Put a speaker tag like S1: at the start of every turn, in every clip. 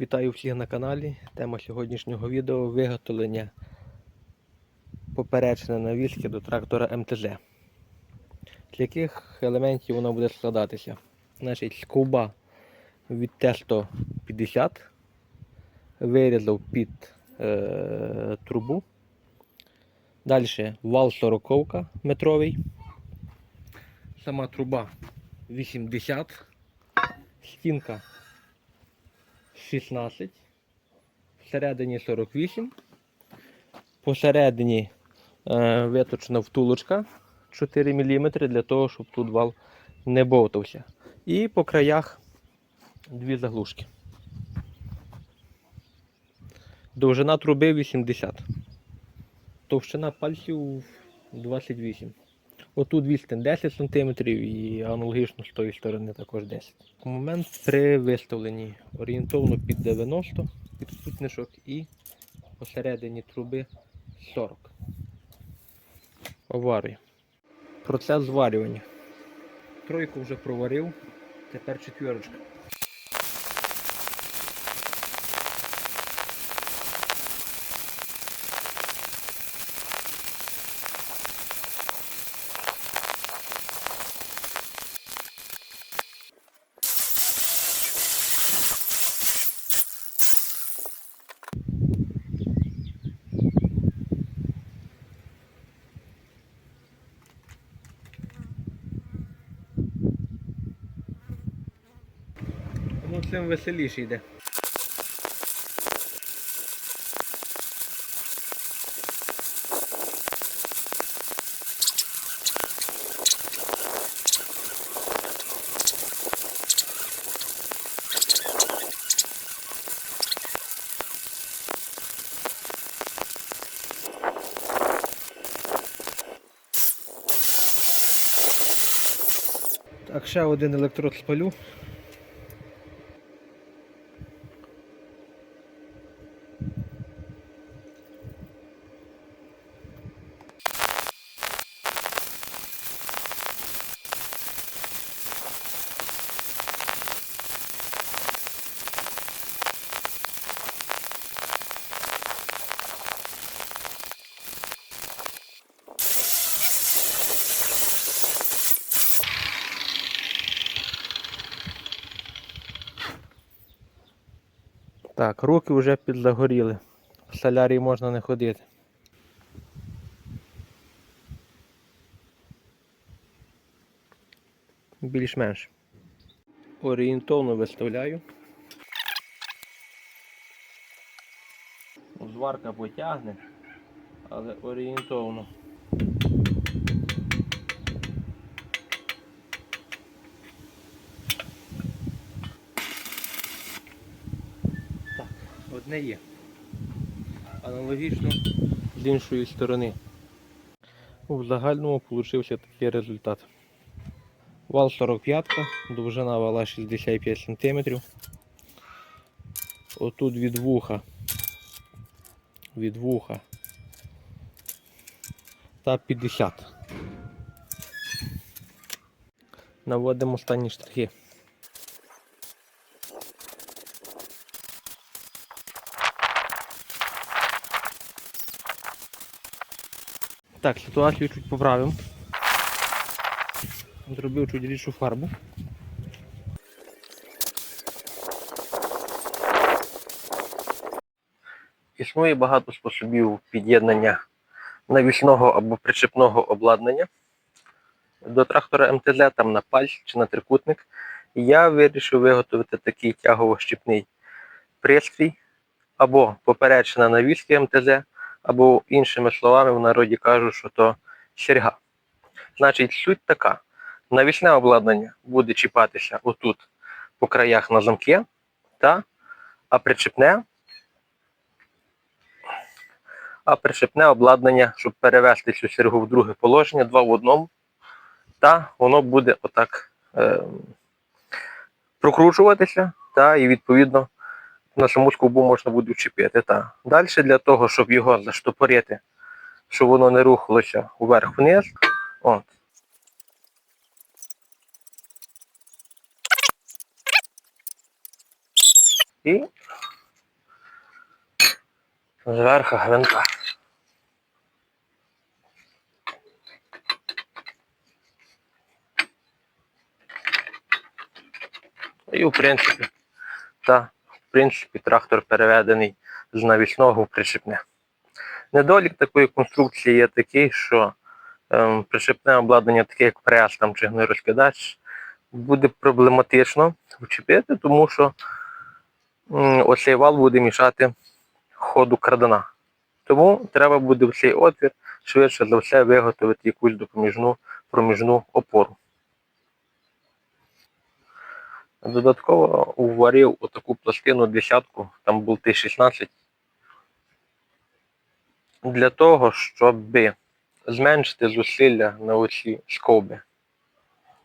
S1: Вітаю всіх на каналі. Тема сьогоднішнього відео виготовлення поперечної навіски до трактора МТЗ. З яких елементів воно буде складатися? Значить, скоба від Т-150 вирізав під е, трубу. Далі вал 40 метровий. Сама труба 80, стінка 16, всередині 48, посередині е, виточена втулочка 4 мм для того, щоб тут вал не бовтався. І по краях дві заглушки. Довжина труби 80. Товщина пальців 28. Отут відстань 10 см і аналогічно з тої сторони також 10 Момент при виставленні орієнтовно під 90 під спутничок і посередині труби 40. Оварюю. Процес зварювання. Тройку вже проварив, тепер четвірочка. Тому цим веселіше йде. Так, ще один електрод спалю. Так, руки вже підзагоріли. В солярії можна не ходити. Більш-менш. Орієнтовно виставляю. Зварка потягне, але орієнтовно. Одне є. Аналогічно з іншої сторони. У загальному вийшов такий результат. Вал 45, довжина вала 65 см. Отут від вуха. Від вуха. Та 50. Наводимо останні штрихи. Так, ситуацію чуть поправимо. Зробив чуть рідшу фарбу. Існує багато способів під'єднання навісного або причепного обладнання до трактора МТЗ, там на пальць чи на трикутник. Я вирішив виготовити такий тягово-щіпний пристрій або поперечна навіски МТЗ, або іншими словами в народі кажуть, що то серга. Значить, суть така. Навісне обладнання буде чіпатися отут по краях на замки, та, а причепне, а причепне обладнання, щоб перевести цю сергу в друге положення, два в одному, та воно буде отак е, прокручуватися, та, і відповідно на скобу можна буде вчепити. Та. Далі для того, щоб його заштопорити, щоб воно не рухалося вверх-вниз. От. І Зверху гвинта. І в принципі, та, в принципі, трактор переведений з навісного в причепне. Недолік такої конструкції є такий, що ем, причепне обладнання, таке як прес там, чи гнойрозкидач, буде проблематично вчепити, тому що м, оцей вал буде мішати ходу крадана. Тому треба буде в цей отвір швидше за все виготовити якусь допоміжну проміжну опору. Додатково уварив отаку пластину десятку, там болти 16, для того, щоб зменшити зусилля на оці скоби.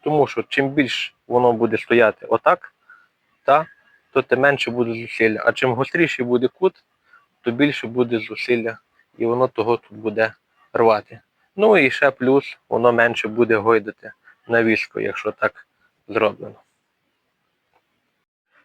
S1: Тому що чим більше воно буде стояти отак, та, то тим менше буде зусилля. А чим гостріший буде кут, то більше буде зусилля, і воно того тут буде рвати. Ну і ще плюс воно менше буде гойдати на візку, якщо так зроблено.